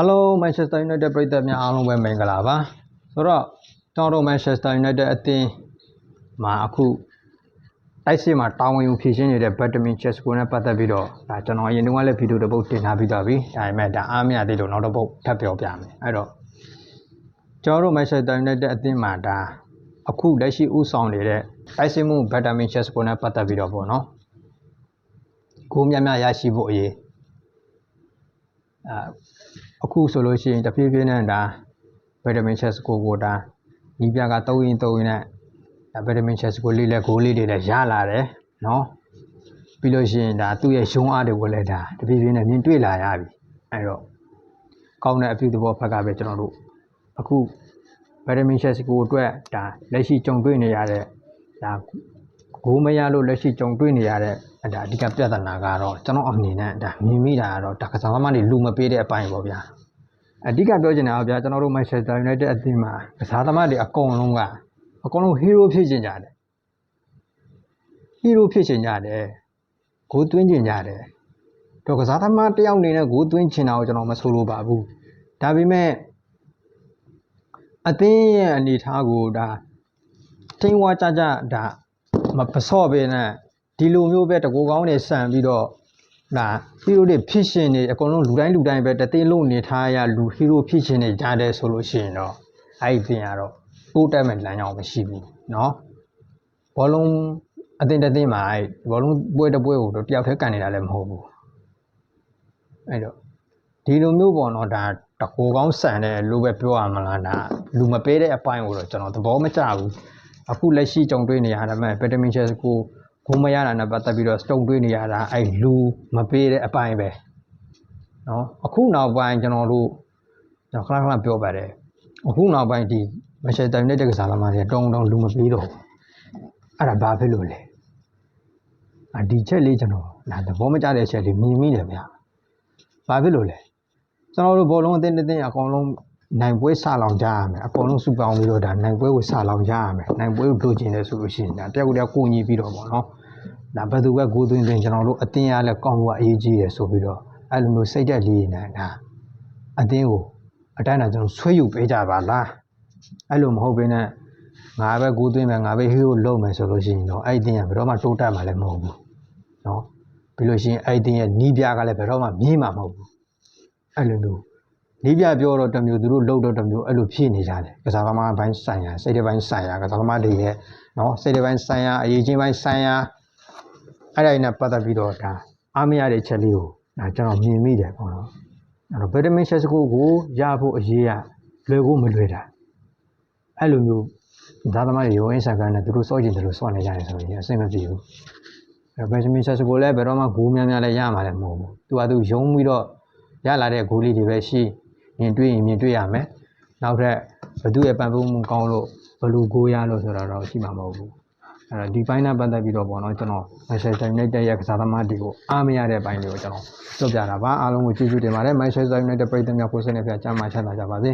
Hello Manchester United ပရိသတ်များအားလုံးပဲမင်္ဂလာပါဆိုတော့ကျွန်တော်တို့ Manchester United အသင်းမှာအခုတိုက်စစ်မှာတာဝန်ယူဖြည့်ရှင်းနေတဲ့ Vitamin Chesco နဲ့ပတ်သက်ပြီးတော့ဒါကျွန်တော်အရင်တုန်းကလည်းဗီဒီယိုတစ်ပုဒ်တင်ထားပြီးသားပြီဒါပေမဲ့ဒါအားမရသေးလို့နောက်တစ်ပုဒ်ထပ်ပြောပြမယ်အဲ့တော့ကျွန်တော်တို့ Manchester United အသင်းမှာဒါအခုလက်ရှိဥဆောင်နေတဲ့တိုက်စစ်မှု Vitamin Chesco နဲ့ပတ်သက်ပြီးတော့ပေါ့နော်ကိုများများရရှိဖို့အရေး အာအခုဆိုလို့ရှိရင်တဖြည်းဖြည်းနဲ့ဒါ Vitamin Chesco ကိုဒါနီးပြက3ရင်3ရင်နဲ့ဒါ Vitamin Chesco လေးလည်းဂိုးလေးတွေလည်းရလာတယ်နော်ပြီးလို့ရှိရင်ဒါသူ့ရဲ့ရုံးအားတွေကိုလည်းဒါတဖြည်းဖြည်းနဲ့မြင်တွေ့လာရပြီအဲ့တော့ကောင်းတဲ့အပြုသဘောဖက်ကပဲကျွန်တော်တို့အခု Vitamin Chesco အတွက်ဒါလက်ရှိကြုံတွေ့နေရတဲ့ဒါဂိုးမရလို့လက်ရှိကြုံတွေ့နေရတဲ့ ဒါအဓိကပြဿနာကတော့ကျွန်တော်အနေနဲ့ဒါမြင်မိတာကတော့ဒါကစားသမားတွေလူမပေးတဲ့အပိုင်းပေါ့ဗျာအဓိကပြောချင်တာကဗျာကျွန်တော်တို့ Manchester United အသင်းမှာကစားသမားတွေအကုန်လုံးကအကုန်လုံး hero ဖြစ်ချင်ကြတယ် hero ဖြစ်ချင်ကြတယ်ဂိုးသွင်းချင်ကြတယ်တော့ကစားသမားတစ်ယောက်အနေနဲ့ဂိုးသွင်းချင်တာကိုကျွန်တော်မဆိုလိုပါဘူးဒါပေမဲ့အသင်းရဲ့အနေအထားကိုဒါထိန်းဝါကြကြဒါမပစော့ပဲနဲ့ ဒီလိုမျိုးပဲတကူကောင်းနေဆန်ပြီးတော့ ဒါဟီးရိုတွေဖြစ်ရှင်နေအကုန်လုံးလူတိုင်းလူတိုင်းပဲတသိလုံးနေထားရလူဟီးရိုဖြစ်ရှင်နေကြတယ်ဆိုလို့ရှိရင်တော့အဲ့ဒီတင်ကတော့တိုးတက်မဲ့လမ်းကြောင်းမရှိဘူးเนาะဘောလုံးအတင်းတတင်းမှာအဲ့ဘောလုံးပွဲတစ်ပွဲကိုတော့တယောက်တည်းကန်နေတာလည်းမဟုတ်ဘူးအဲ့တော့ဒီလိုမျိုးပေါ့နော်ဒါတကိုကောင်းဆန်တယ်လို့ပဲပြောရမလားဒါလူမပေးတဲ့အပိုင်းကိုတော့ကျွန်တော်သဘောမကျဘူးအခုလက်ရှိကြုံတွေ့နေရတယ်မဲ့ဗီတာမင်ချက်ကို ဘုံမရတာနဲ့ပတ်သက်ပြီးတော့စတုံတွေးနေရတာအဲ့လူမပေးတဲ့အပိုင်းပဲနော်အခုနောက်ပိုင်းကျွန်တော်တို့ကျွန်တော်ခဏခဏပြောပါတယ်အခုနောက်ပိုင်းဒီမန်ချက်စတာယူနိုက်တက်ကစားသမားတွေတောင်းတောင်းလူမပေးတော့အဲ့ဒါဘာဖြစ်လို့လဲအဒီချက်လေးကျွန်တော်လာသဘောမကျတဲ့အချက်လေးမြင်မိတယ်ဗျာဘာဖြစ်လို့လဲကျွန်တော်တို့ဘောလုံးအသင်းအသင်းအကောင်လုံး နိုင်ပွဲဆလောင်ကြရမယ်အကုန်လုံးစုပေါင်းပြီးတော့ဒါနိုင်ပွဲကိုဆလောင်ကြရမယ်နိုင်ပွဲကိုလိုချင်တယ်ဆိုလို့ရှိရင်ဒါတယောက်တယောက်ကိုညီပြီးတော့ပေါ့နော်ဒါဘယ်သူကကိုသွင်းသွင်းကျွန်တော်တို့အတင်းရလဲကောင်းဖို့အရေးကြီးရယ်ဆိုပြီးတော့အဲ့လိုမျိုးစိတ်တက်လေးနေဒါအတင်းကိုအတိုင်းအတာကျွန်တော်ဆွေးယူပေးကြပါလားအဲ့လိုမဟုတ်ဘဲနဲ့ငါပဲကိုသွင်းမယ်ငါပဲဟီးရိုးလုပ်မယ်ဆိုလို့ရှိရင်တော့အဲ့အတင်းကဘယ်တော့မှတိုးတက်မှာလည်းမဟုတ်ဘူးနော်ပြီးလို့ရှိရင်အဲ့အတင်းရဲ့နီးပြားကလည်းဘယ်တော့မှမြင်းမှာမဟုတ်ဘူးအဲ့လိုမျိုး နေပြပြောတော့တမျိုးသူတို့လှုပ်တော့တမျိုးအဲ့လိုဖြစ်နေကြတယ်ကစားသမားဘိုင်းဆိုင်ရာစိတ်တပိုင်းဆိုင်ရာကစားသမားတွေရဲ့နော်စိတ်တပိုင်းဆိုင်ရာအရေးချင်းပိုင်းဆိုင်ရာအဲ့ဒါနဲ့ပတ်သက်ပြီးတော့ဒါအားမရတဲ့ချက်လေးကိုဒါကျွန်တော်မြင်မိတယ်ပေါ့နော်အဲ့တော့ဗီတာမင်ချက်စကိုကိုရဖို့အရေးရလွယ်ကိုမလွယ်တာအဲ့လိုမျိုးဒါသမားတွေရောအင်းဆာကန်နဲ့သူတို့စော့ကျင်တယ်လို့စော့နေကြတယ်ဆိုရင်အဆင်မပြေဘူးအဲ့ဗီတာမင်ချက်စကိုလည်းဘယ်တော့မှဂိုးများများလည်းရမှာလည်းမဟုတ်ဘူးသူကသူယုံပြီးတော့ရလာတဲ့ဂိုးလေးတွေပဲရှိ မြင်တွေ့ရင်မြင်တွေ့ရမယ်နောက်ထပ်ဘသူရဲ့ပံ့ပိုးမှုကောင်းလို့ဘလူဂိုးရလို့ဆိုတာတော့ရှိမှာမဟုတ်ဘူးအဲ့တော့ဒီပိုင်းနဲ့ပတ်သက်ပြီးတော့ပေါ့နော်ကျွန်တော် Manchester United ရဲ့ကစားသမားတွေကိုအားမရတဲ့ဘိုင်းတွေကိုကျွန်တော်ပြောပြတာပါအားလုံးကိုကျေးဇူးတင်ပါတယ် Manchester United ပြည်သူများကိုယ်စားလှယ်ဖျားကျမ်းမာချမ်းသာကြပါစေ